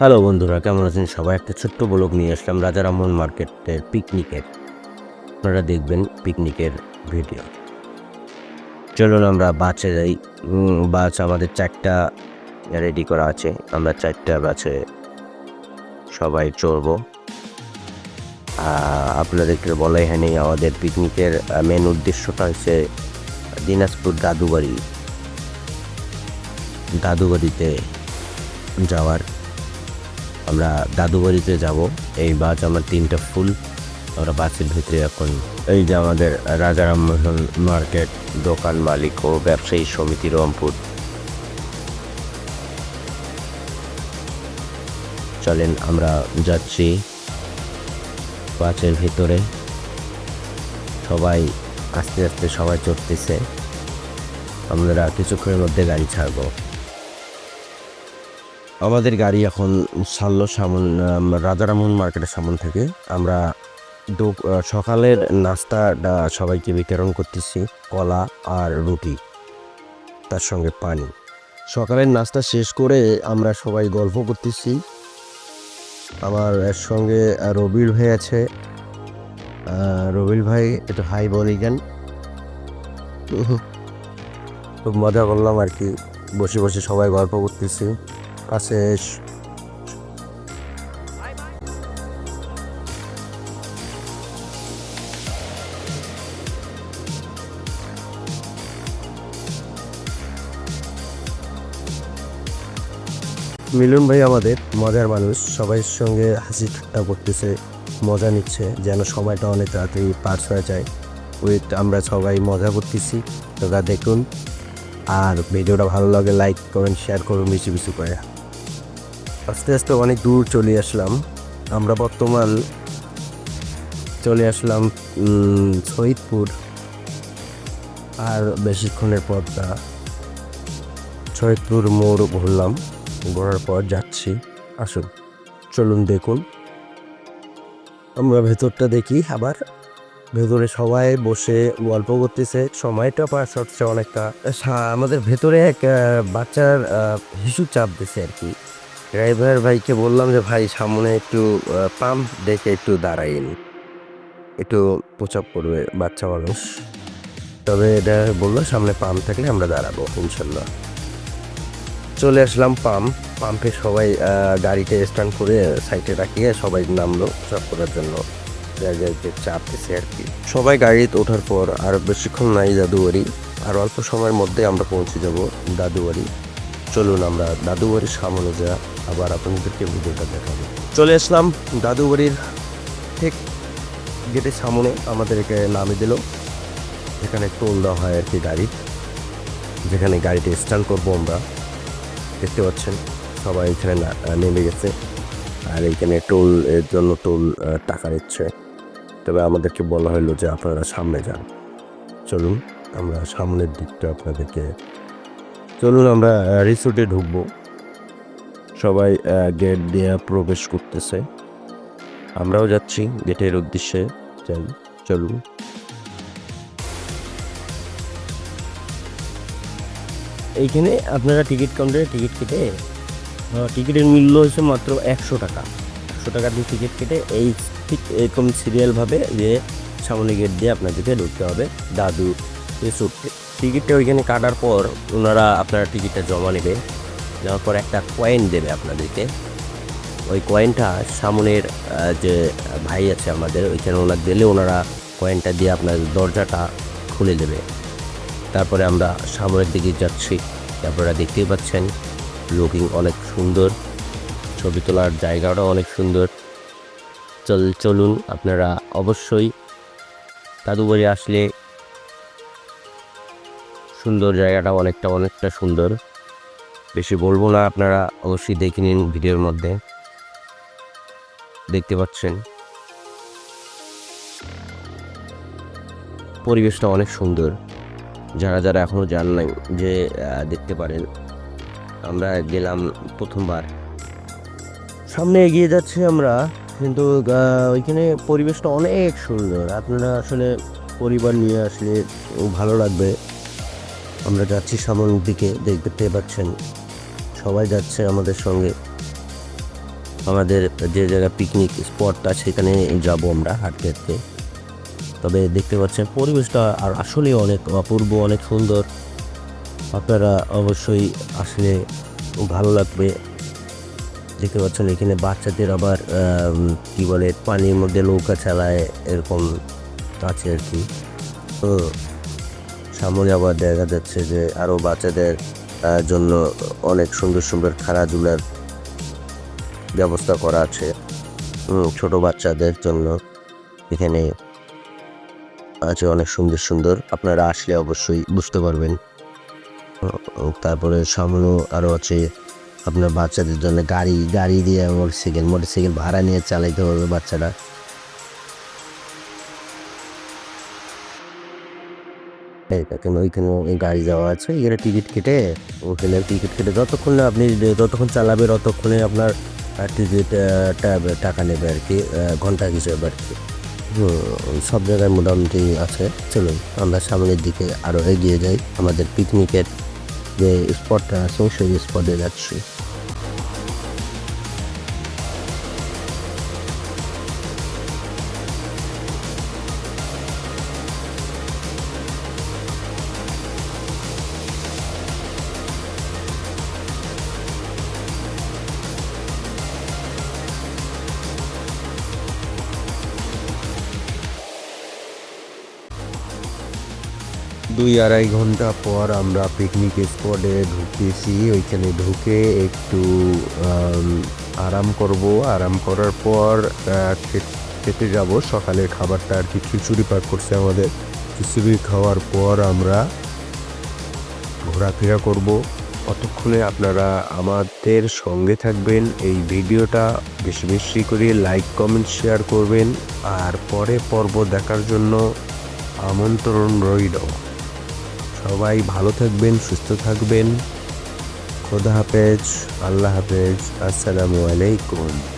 Hello বন্ধুরা, কেমন আছেন সবাই? একটা ছোট্ট ব্লগ নিয়ে আসলাম রাজারামন মার্কেটের পিকনিকের আপনারা দেখবেন পিকনিকের ভিডিও চলুন আমরা বাসে যাই। বাস আমাদের চারটা রেডি করা আছে। আমরা চারটা বাসে সবাই চড়বো। আপনাদেরকে বলাই হয়নি, আমাদের পিকনিকের মেন উদ্দেশ্যটা হচ্ছে দিনাজপুর দাদুবাড়ি। দাদুবাড়িতে যাওয়ার আমরা দাদু বাড়িতে যাব। এই বাস আমার তিনটা ফুল। আমরা বাসের ভিতরে এখন এই যে আমাদের রাজারাম মোহন মার্কেট দোকান মালিক ও ব্যবসায়ী সমিতি রংপুর। চলেন আমরা যাচ্ছি বাসের ভিতরে। সবাই আস্তে আস্তে সবাই চড়তেছে। আমরা কিছুক্ষণের মধ্যে গাড়ি ছাড়বো। আমাদের গাড়ি এখন ছাড়লো সামন রাজারামন মার্কেটের সামন থেকে। আমরা সকালের নাস্তাটা সবাইকে বিতরণ করতেছি, কলা আর রুটি, তার সঙ্গে পানি। সকালের নাস্তা শেষ করে আমরা সবাই গল্প করতেছি। আমার এর সঙ্গে রবির ভাই আছে। রবির ভাই, একটু হাই বলিগান খুব মজা করলাম আর কি। বসে বসে সবাই গল্প করতেছি। স- মিলন ভাই আমাদের মজার মানুষ, সবাই সঙ্গে হাসি ঠাট্টা করতেছে, মজা নিচ্ছে, যেন সময়টা অনেক তাড়াতাড়ি পার হয়ে যায়। উইথ আমরা সবাই মজা করতেছি তোরা দেখুন। আর ভিডিওটা ভালো লাগে লাইক কমেন্ট শেয়ার করুন, বেশি বেশি করে। আস্তে আস্তে অনেক দূর চলে আসলাম। আমরা বর্তমান চলে আসলাম শহীদপুর আর বেশিক্ষণের পর তা শহীদপুর মোড় ঘুরলাম, ঘোরার পর যাচ্ছি। আসুন, চলুন দেখুন। আমরা ভেতরটা দেখি আবার। ভেতরে সবাই বসে গল্প করতেছে, সময়টা পাস হচ্ছে অনেকটা। আমাদের ভেতরে এক বাচ্চার শিশু চাপ দিছে আর কি। ড্রাইভার ভাইকে বললাম যে, ভাই, সামনে একটু পাম্প দেখে একটু দাঁড়াইন। একটু প্রচাপ করবে বাচ্চা মানুষ। তবে এটা বলল, সামনে পাম্প থাকলে আমরা দাঁড়াবো, ইনশাল্লাহ। চলে আসলাম পাম্প। পাম্পে সবাই গাড়িতে স্ট্যান্ড করে সাইডে রাখিয়ে সবাই নামলো প্রচাপ করার জন্য। জায়গায় চাপ দিছে আর কি। সবাই গাড়িতে ওঠার পর আর বেশিক্ষণ নাই দাদুবাড়ি আর অল্প সময়ের মধ্যে আমরা পৌঁছে যাব দাদুবাড়ি চলুন আমরা দাদুবাড়ির সামনে যা আবার আপনাদেরকে ভিডিওটা দেখাবো। চলে আসলাম দাদুবাড়ির ঠিক গেটের সামনে, আমাদেরকে নামে দিল। এখানে টোল দেওয়া হয় আর কি গাড়ি। যেখানে গাড়িতে স্ট্যান্ড করব আমরা। দেখতে পাচ্ছেন, সবাই এখানে নেমে গেছে। আর এইখানে টোল, এর জন্য টোল টাকা নিচ্ছে। তবে আমাদেরকে বলা হলো যে আপনারা সামনে যান। চলুন, আমরা সামনের দিকটা আপনাদেরকে, চলুন আমরা রিসোর্টে ঢুকবো। সবাই গেট দিয়ে প্রবেশ করতেছে। আমরাও যাচ্ছি গেটের উদ্দেশ্যে। যাই চলুন। এইখানে আপনারা টিকিট কাউন্টারে টিকিট কেটে টিকিটের মূল্য হচ্ছে মাত্র একশো টাকা। একশো টাকা দিয়ে টিকিট কেটে এই ঠিক এরকম সিরিয়ালভাবে যে সামনে গেট দিয়ে আপনাদেরকে ঢুকতে হবে। দাদু রিসোর্টে টিকিটটা ওইখানে কাটার পর ওনারা আপনারা টিকিটটা জমা নেবে। যাওয়ার পর একটা কয়েন দেবে আপনাদেরকে। ওই কয়েনটা সামনের যে ভাই আছে আমাদের, ওইখানে ওনার দিলে ওনারা কয়েনটা দিয়ে আপনার দরজাটা খুলে দেবে। তারপরে আমরা সামনের দিকে যাচ্ছি। আপনারা দেখতেই পাচ্ছেন লুকিং অনেক সুন্দর, ছবি তোলার জায়গাটাও অনেক সুন্দর। চল, চলুন, আপনারা অবশ্যই দাদুবাড়ি আসলে সুন্দর জায়গাটা অনেকটা অনেকটা সুন্দর। বেশি বলব না, আপনারা অবশ্যই দেখে নিন ভিডিওর মধ্যে। দেখতে পাচ্ছেন। পরিবেশটা অনেক সুন্দর। যারা যারা এখনও যান নাই, যে দেখতে পারেন। আমরা গেলাম প্রথমবার। সামনে এগিয়ে যাচ্ছি আমরা, কিন্তু ওইখানে পরিবেশটা অনেক সুন্দর। আপনারা আসলে পরিবার নিয়ে আসলে ভালো লাগবে। আমরা যাচ্ছি সামনের দিকে, দেখতে পাচ্ছেন সবাই যাচ্ছে আমাদের সঙ্গে। আমাদের যে জায়গায় পিকনিক স্পটটা সেখানে যাব আমরা হাঁটতে হাঁটতে। তবে দেখতে পাচ্ছেন পরিবেশটা আর আসলে অনেক অপূর্ব, অনেক সুন্দর। আপনারা অবশ্যই আসলে ভালো লাগবে। দেখতে পাচ্ছেন এখানে বাচ্চাদের আবার কি বলে, পানির মধ্যে নৌকা চালায়, এরকম আছে আর কি। তো সামনে আবার দেখা যাচ্ছে যে আরও বাচ্চাদের জন্য অনেক সুন্দর সুন্দর খেলাধুলার ব্যবস্থা করা আছে ছোট বাচ্চাদের জন্য। এখানে আছে অনেক সুন্দর সুন্দর, আপনারা আসলে অবশ্যই বুঝতে পারবেন। তারপরে সামনেও আরও আছে আপনার বাচ্চাদের জন্য গাড়ি গাড়ি দিয়ে মোটরসাইকেল মোটরসাইকেল ভাড়া নিয়ে চালাইতে হবে বাচ্চারা। এই ওইখানে গাড়ি যাওয়া আছে, এখানে টিকিট কেটে ওখানে টিকিট কেটে যতক্ষণ না আপনি, যতক্ষণ চালাবে ততক্ষণে আপনার টিকিট টাকা নেবে আর কি ঘণ্টা হিসেবে আর কি। সব জায়গায় মোটামুটি আছে। চলুন, আমরা সামনের দিকে আরও এগিয়ে যাই। আমাদের পিকনিকের যে স্পটটা আছে, সেই স্পটে যাচ্ছি। দুই আড়াই ঘণ্টা পর আমরা পিকনিক স্পটে ঢুকেছি। ওইখানে ঢুকে একটু আরাম করব। আরাম করার পর খেতে যাব। সকালের খাবারটা আর কি খিচুড়ি পাক করছে আমাদের। খিচুড়ি খাওয়ার পর আমরা ঘোরাফেরা করব। ততক্ষণে আপনারা আমাদের সঙ্গে থাকবেন। এই ভিডিওটা বেশি বেশি করে লাইক কমেন্ট শেয়ার করবেন। আর পরে পর্ব দেখার জন্য আমন্ত্রণ রইল। সবাই ভালো থাকবেন সুস্থ থাকবেন। খোদা হাফেজ আল্লাহ হাফেজ আসসালামু আলাইকুম।